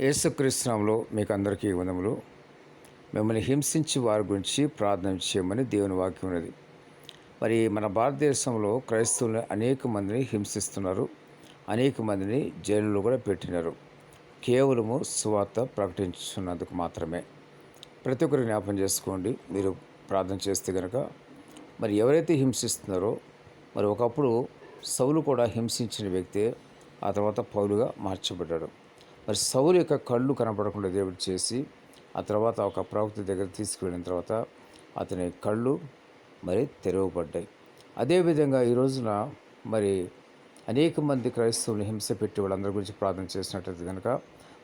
యేసుక్రీస్తునామంలో మీకు అందరికీ వందములు. మిమ్మల్ని హింసించి వారి గురించి ప్రార్థన చేయమని దేవుని వాక్యం ఉన్నది. మరి మన భారతదేశంలో క్రైస్తవులు అనేక మందిని హింసిస్తున్నారు. అనేక మందిని జైలులో కూడా పెట్టినారు. కేవలము సువార్త ప్రకటించున్నందుకు మాత్రమే. ప్రతి ఒక్కరు జ్ఞాపం చేసుకోండి. మీరు ప్రార్థన చేస్తే కనుక మరి ఎవరైతే హింసిస్తున్నారో మరి ఒకప్పుడు సౌలు కూడా హింసించిన వ్యక్తే ఆ తర్వాత పౌలుగా మార్చబడ్డాడు. మరి సౌలు యొక్క కళ్ళు కనపడకుండా దేవుడు చేసి ఆ తర్వాత ఒక ప్రవక్త దగ్గర తీసుకువెళ్ళిన తర్వాత అతని కళ్ళు మరి తెరవబడ్డాయి. అదేవిధంగా ఈ రోజున మరి అనేక మంది క్రైస్తవులు హింస పెట్టి వాళ్ళందరి గురించి ప్రార్థన చేసినట్లయితే కనుక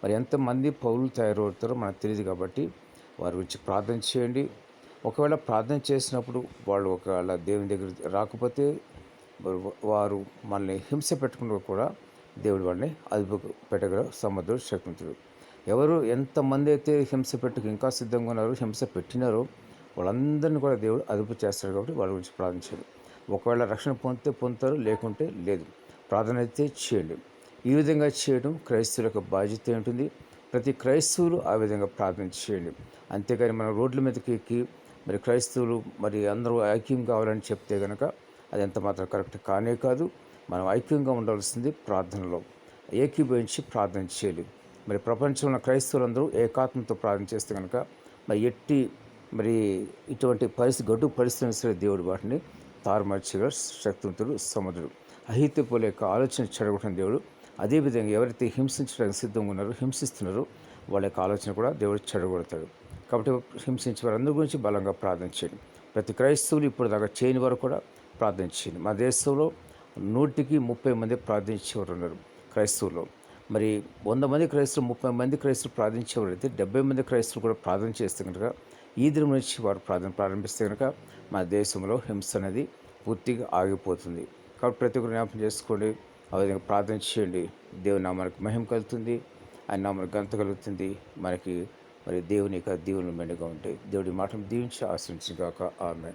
మరి ఎంతమంది పౌరులు తయారవుతారో మనకు తెలియదు కాబట్టి వారి గురించి ప్రార్థన చేయండి. ఒకవేళ ప్రార్థన చేసినప్పుడు వాళ్ళు ఒకవేళ దేవుని దగ్గర రాకపోతే వారు మనల్ని హింస పెట్టకుండా కూడా దేవుడు వాడిని అదుపు పెట్టగల సమర్థుడు శక్తివంతుడు. ఎవరు ఎంతమంది అయితే హింస పెట్టుకు ఇంకా సిద్ధంగా ఉన్నారో హింస పెట్టినారో వాళ్ళందరినీ కూడా దేవుడు అదుపు చేస్తారు కాబట్టి వాళ్ళ గురించి ప్రార్థించాడు. ఒకవేళ రక్షణ పొందితే పొందుతారు లేకుంటే లేదు. ప్రార్థన అయితే చేయండి. ఈ విధంగా చేయడం క్రైస్తవుల యొక్క బాధ్యత ఉంటుంది ప్రతి క్రైస్తవులు ఆ విధంగా ప్రార్థన చేయండి. అంతేకాని మనం రోడ్ల మీదకి ఎక్కి మరి క్రైస్తవులు మరి అందరూ ఐక్యం కావాలని చెప్తే కనుక అది ఎంత మాత్రం కరెక్ట్ కానే కాదు. మనం ఐక్యంగా ఉండవలసింది ప్రార్థనలో. ఏకీభవించి ప్రార్థన చేయాలి. మరి ప్రపంచంలో ఉన్న క్రైస్తవులందరూ ఏకాత్మతో ప్రార్థన చేస్తే కనుక మరి ఎట్టి మరి ఇటువంటి పరిస్థితి గడ్డు పరిస్థితి సరే దేవుడు వాటిని తారుమార్చగల శక్తివంతుడు సముద్రుడు అహిత్యపోల యొక్క ఆలోచన చెడగొట్టిన దేవుడు. అదేవిధంగా ఎవరైతే హింసించడానికి సిద్ధంగా ఉన్నారో హింసిస్తున్నారో వాళ్ళ యొక్క ఆలోచన కూడా దేవుడు చెడగొడతాడు. కాబట్టి హింసించే వారందరి గురించి బలంగా ప్రార్థన చేయండి. ప్రతి క్రైస్తవులు ఇప్పుడు దాకా చేయని వారు కూడా ప్రార్థన చేయండి. మా దేశంలో నూటికి ముప్పై మంది ప్రార్థించేవారు ఉన్నారు క్రైస్తవులు. మరి వంద మంది క్రైస్తవులు ముప్పై మంది క్రైస్తవులు ప్రార్థించేవారు అయితే డెబ్బై మంది క్రైస్తవులు కూడా ప్రార్థన చేస్తే కనుక ఈ దినం నుంచి వారు ప్రార్థన ప్రారంభిస్తే కనుక మన దేశంలో హింస అనేది పూర్తిగా ఆగిపోతుంది. కాబట్టి ప్రతి ఒక్కరు జ్ఞాపకం చేసుకోండి. ఆ విధంగా ప్రార్థన చేయండి. దేవుని నామానికి మహిమ కలుగుతుంది. ఆయన నామానికి గంత కలుగుతుంది. మనకి మరి దేవుని యొక్క దీవులు మెండుగా ఉంటాయి. దేవుడి మాటను దీవించి ఆశ్రయించి కాక ఆమె